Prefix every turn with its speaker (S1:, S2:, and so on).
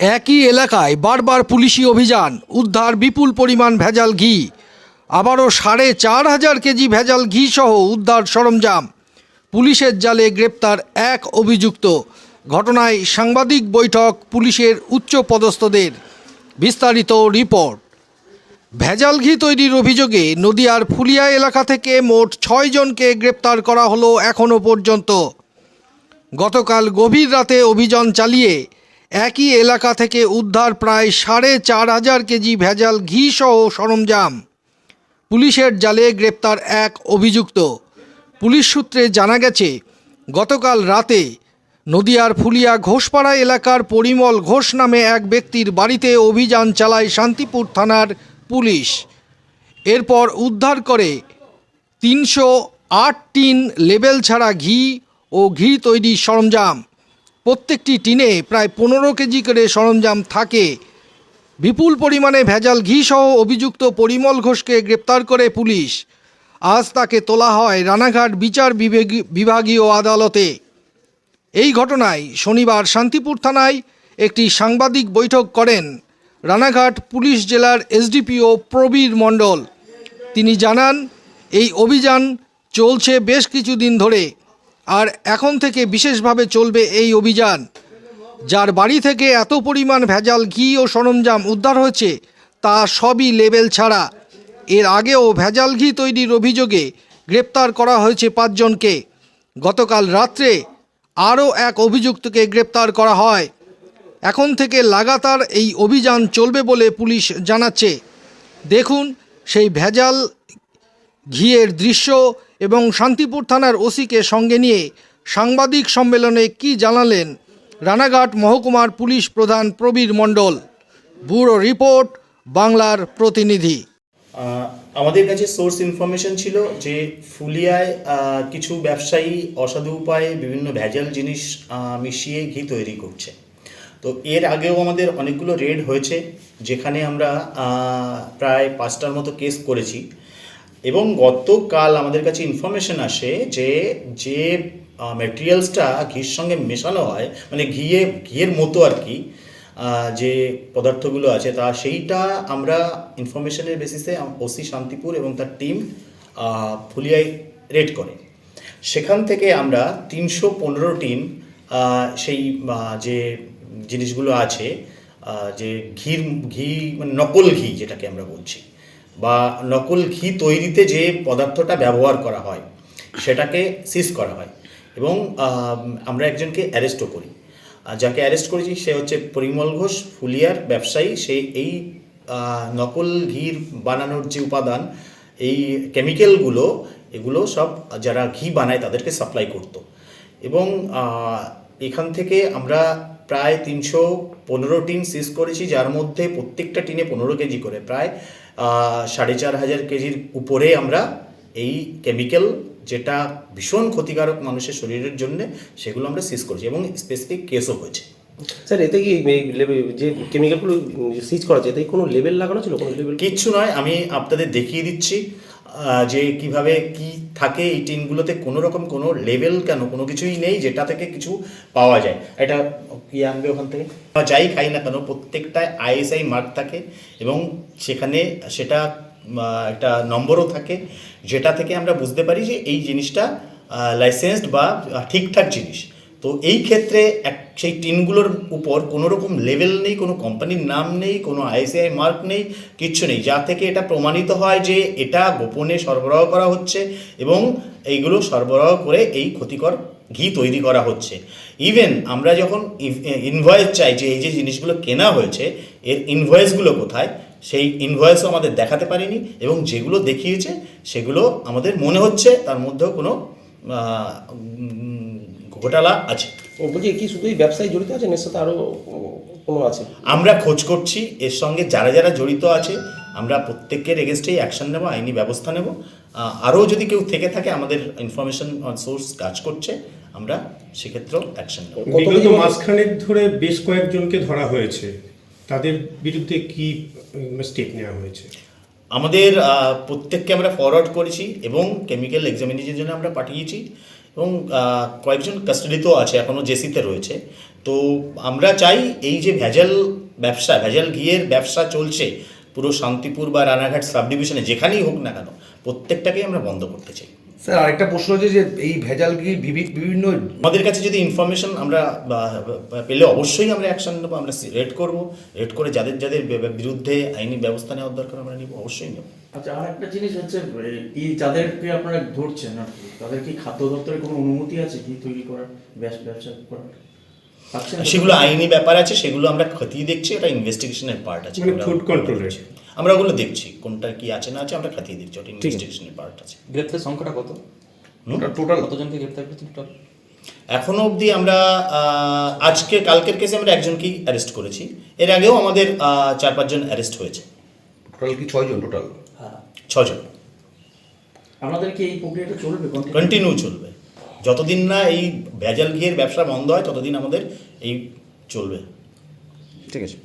S1: একই এলাকায় বারবার পুলিশি অভিযান। উদ্ধার বিপুল পরিমাণ ভেজাল ঘি। আবারও সাড়ে চার হাজার কেজি ভেজাল ঘি সহ উদ্ধার সরঞ্জাম। পুলিশের জালে গ্রেপ্তার এক অভিযুক্ত। ঘটনায় সাংবাদিক বৈঠক পুলিশের উচ্চ পদস্থদের। বিস্তারিত রিপোর্ট। ভেজাল ঘি তৈরির অভিযোগে নদিয়ার ফুলিয়া এলাকা থেকে মোট ছয় জনকে গ্রেপ্তার করা হলো এখনও পর্যন্ত। গতকাল গভীর রাতে অভিযান চালিয়ে একই এলাকা থেকে উদ্ধার প্রায় সাড়ে চার হাজার কেজি ভেজাল ঘি সহ সরঞ্জাম। পুলিশের জালে গ্রেপ্তার এক অভিযুক্ত। পুলিশ সূত্রে জানা গেছে, গতকাল রাতে নদিয়ার ফুলিয়া ঘোষপাড়া এলাকার পরিমল ঘোষ নামে এক ব্যক্তির বাড়িতে অভিযান চালায় শান্তিপুর থানার পুলিশ। এরপর উদ্ধার করে তিনশো আট টিন লেবেল ছাড়া ঘি ও ঘি তৈরির সরঞ্জাম। প্রত্যেকটি টিনে প্রায় পনেরো কেজি করে সরঞ্জাম থাকে। বিপুল পরিমাণে ভেজাল ঘি সহ অভিযুক্ত পরিমল ঘোষকে গ্রেপ্তার করে পুলিশ। আজ তাকে তোলা হয় রানাঘাট বিচার বিভাগী- বিভাগীয় আদালতে। এই ঘটনায় শনিবার শান্তিপুর থানায় একটি সাংবাদিক বৈঠক করেন রানাঘাট পুলিশ জেলার এসডিপিও প্রবীর মণ্ডল। তিনি জানান, এই অভিযান চলছে বেশ কিছুদিন ধরে। আর এখন থেকে বিশেষভাবে চলবে এই অভিযান। যার বাড়ি থেকে এত পরিমাণ ভেজাল ঘি ও সরঞ্জাম উদ্ধার হয়েছে, তা সবই লেবেল ছাড়া। এর আগেও ভেজাল ঘি তৈরির অভিযোগে গ্রেপ্তার করা হয়েছে পাঁচজনকে। গতকাল রাত্রে আরও এক অভিযুক্তকে গ্রেপ্তার করা হয়। এখন থেকে লাগাতার এই অভিযান চলবে বলে পুলিশ জানাচ্ছে। দেখুন সেই ভেজাল ঘিয়ের দৃশ্য এবং শান্তিপুর থানার ওসিকে সঙ্গে নিয়ে সাংবাদিক সম্মেলনে কি জানালেন রানাঘাট মহকুমার পুলিশ প্রধান প্রবীর মণ্ডল? ব্যুরো রিপোর্ট, বাংলার প্রতিনিধি।
S2: আমাদের কাছে সোর্স ইনফরমেশন ছিল যে ফুলিয়ায় কিছু ব্যবসায়ী অসাধু উপায়ে বিভিন্ন ভেজাল জিনিস মিশিয়ে ঘি তৈরি করছে। তো এর আগেও আমাদের অনেকগুলো রেড হয়েছে, যেখানে আমরা প্রায় পাঁচটার মতো কেস করেছি। এবং গতকাল আমাদের কাছে ইনফরমেশন আসে যে যে মেটেরিয়ালসটা ঘির সঙ্গে মেশানো হয় মানে ঘিয়ে, ঘিয়ের মতো আর কি যে পদার্থগুলো আছে, তা সেইটা আমরা ইনফরমেশনের বেসিসে ওসি শান্তিপুর এবং তার টিম ফুলিয়ায় রেড করে। সেখান থেকে আমরা তিনশো পনেরো টিন সেই যে জিনিসগুলো আছে যে ঘির, ঘি মানে নকল ঘি যেটাকে আমরা বলছি বা নকল ঘি তৈরিতে যে পদার্থটা ব্যবহার করা হয়, সেটাকে সিজ করা হয় এবং আমরা একজনকে অ্যারেস্টও করি। যাকে অ্যারেস্ট করেছি সে হচ্ছে পরিমল ঘোষ, ফুলিয়ার ব্যবসায়ী। সে এই নকল ঘির বানানোর যে উপাদান, এই কেমিক্যালগুলো এগুলো সব যারা ঘি বানায় তাদেরকে সাপ্লাই করতো। এবং এখান থেকে আমরা প্রায় তিনশো পনেরো টিন সিজ করেছি যার মধ্যে প্রত্যেকটা টিনে পনেরো কেজি করে। প্রায় সাড়ে চার হাজার কেজির উপরে আমরা এই কেমিক্যাল যেটা ভীষণ ক্ষতিকারক মানুষের শরীরের জন্য সেগুলো আমরা সিজ করেছি এবং স্পেসিফিক কেসও হয়েছে।
S3: স্যার এতে কি যে কেমিক্যালগুলো সিজ করা আছে এতে কোনো লেবেল লাগানো ছিল? কোনো লেবেল
S2: কিচ্ছু নয় আমি আপনাদের দেখিয়ে দিচ্ছি। যে কীভাবে কি থাকে এই টিনগুলোতে কোনো রকম কোনো লেভেল কেন, কোনো কিছুই নেই যেটা থেকে কিছু পাওয়া যায়। এটা কি আনবে ওখান থেকে? যাই খাই না কেন প্রত্যেকটায় আইএসআই মার্ক থাকে এবং সেখানে সেটা একটা নম্বরও থাকে যেটা থেকে আমরা বুঝতে পারি যে এই জিনিসটা লাইসেন্সড বা ঠিকঠাক জিনিস। তো এই ক্ষেত্রে এক, সেই টিনগুলোর উপর কোনো রকম লেভেল নেই, কোনো কোম্পানির নাম নেই, কোনো আইসিআই মার্ক নেই, কিচ্ছু নেই। যা থেকে এটা প্রমাণিত হয় যে এটা গোপনে সরবরাহ করা হচ্ছে এবং এইগুলো সরবরাহ করে এই ক্ষতিকর ঘি তৈরি করা হচ্ছে। ইভেন আমরা যখন ইনভয়েস চাই যে এই যে জিনিসগুলো কেনা হয়েছে, এর ইনভয়েসগুলো কোথায়, সেই ইনভয়েসও আমাদের দেখাতে পারিনি এবং যেগুলো দেখিয়েছে, সেগুলো আমাদের মনে হচ্ছে, তার মধ্যেও কোনো ঘোটালা আছে।
S3: ও বলছি কি শুধু এই ব্যবসায়ী জড়িত আছেন এর সাথে আরও কোনো আছে?
S2: আমরা খোঁজ করছি এর সঙ্গে যারা যারা জড়িত আছে আমরা প্রত্যেকের এগেনস্টেই অ্যাকশন নেব আইনি ব্যবস্থা নেব। আরও যদি কেউ থেকে থাকে আমাদের ইনফরমেশন সোর্স কাজ করছে আমরা সেক্ষেত্রেও অ্যাকশন নেব।
S4: বিগত মাসখানেক ধরে বেশ কয়েকজনকে ধরা হয়েছে। তাদের বিরুদ্ধে কি স্টেপ নেওয়া হয়েছে?
S2: আমাদের প্রত্যেককে আমরা ফরওয়ার্ড করেছি এবং কেমিক্যাল এক্সামিনেশনের জন্য আমরা পাঠিয়েছি এবং কয়েকজন কাস্টাডিতেও আছে এখনও জেসিতে রয়েছে। তো আমরা চাই এই যে ভেজাল ব্যবসা, ভেজাল ঘিয়ের ব্যবসা চলছে, পুরো শান্তিপুর বা রানাঘাট সাব ডিভিশনে যেখানেই হোক না কেন, প্রত্যেকটাকেই আমরা বন্ধ করতে চাই।
S5: স্যার আরেকটা প্রশ্ন হচ্ছে যে এই ভেজাল বিভি- বিভিন্ন
S2: আমাদের কাছে যদি ইনফরমেশন আমরা পেলে অবশ্যই আমরা অ্যাকশন নেব আমরা রেড করব। রেড করে যাদের যাদের বিরুদ্ধে আইনি ব্যবস্থা নেওয়ার দরকার আমরা নিব অবশ্যই নেব।
S6: আচ্ছা আর একটা জিনিস হচ্ছে এই যাদেরকে আপনারা ধরছেন আর কি তাদের কি খাদ্য দপ্তরের কোনো অনুমতি আছে কি তৈরি করার ব্যবসা ব্যবসা করার?
S2: সেগুলো আইনি ব্যাপার আছে সেগুলো আমরা খতিয়ে দেখছি ওটা ইনভেস্টিগেশনের পার্ট আছে।
S4: মানে ফুড
S2: ওগুলো
S4: কন্ট্রোলের।
S2: আমরা ওগুলো দেখছি কোনটা কি আছে না আছে আমরা খতিয়ে দেখছি ওটা ইনভেস্টিগেশনের পার্ট আছে।
S7: গ্রেপ্তার সংখ্যাটা কত?
S5: টোটাল
S7: কতজনকে গ্রেপ্তার করেছেন টোটাল?
S2: এখনও অবধি আমরা আজকে কালকের কেসে আমরা একজনকেই অ্যারেস্ট করেছি। এর আগেও আমাদের চার পাঁচজন অ্যারেস্ট হয়েছে।
S5: টোটাল কি ছয়জন টোটাল
S6: হ্যাঁ।
S2: ছজন
S6: আপনাদের কি এই প্রক্রিয়াটা চলবে?
S2: কন্টিনিউ চলবে। যতদিন না এই ভেজাল ঘিয়ের ব্যবসা বন্ধ হয় ততদিন আমাদের এই চলবে।
S8: ঠিক আছে।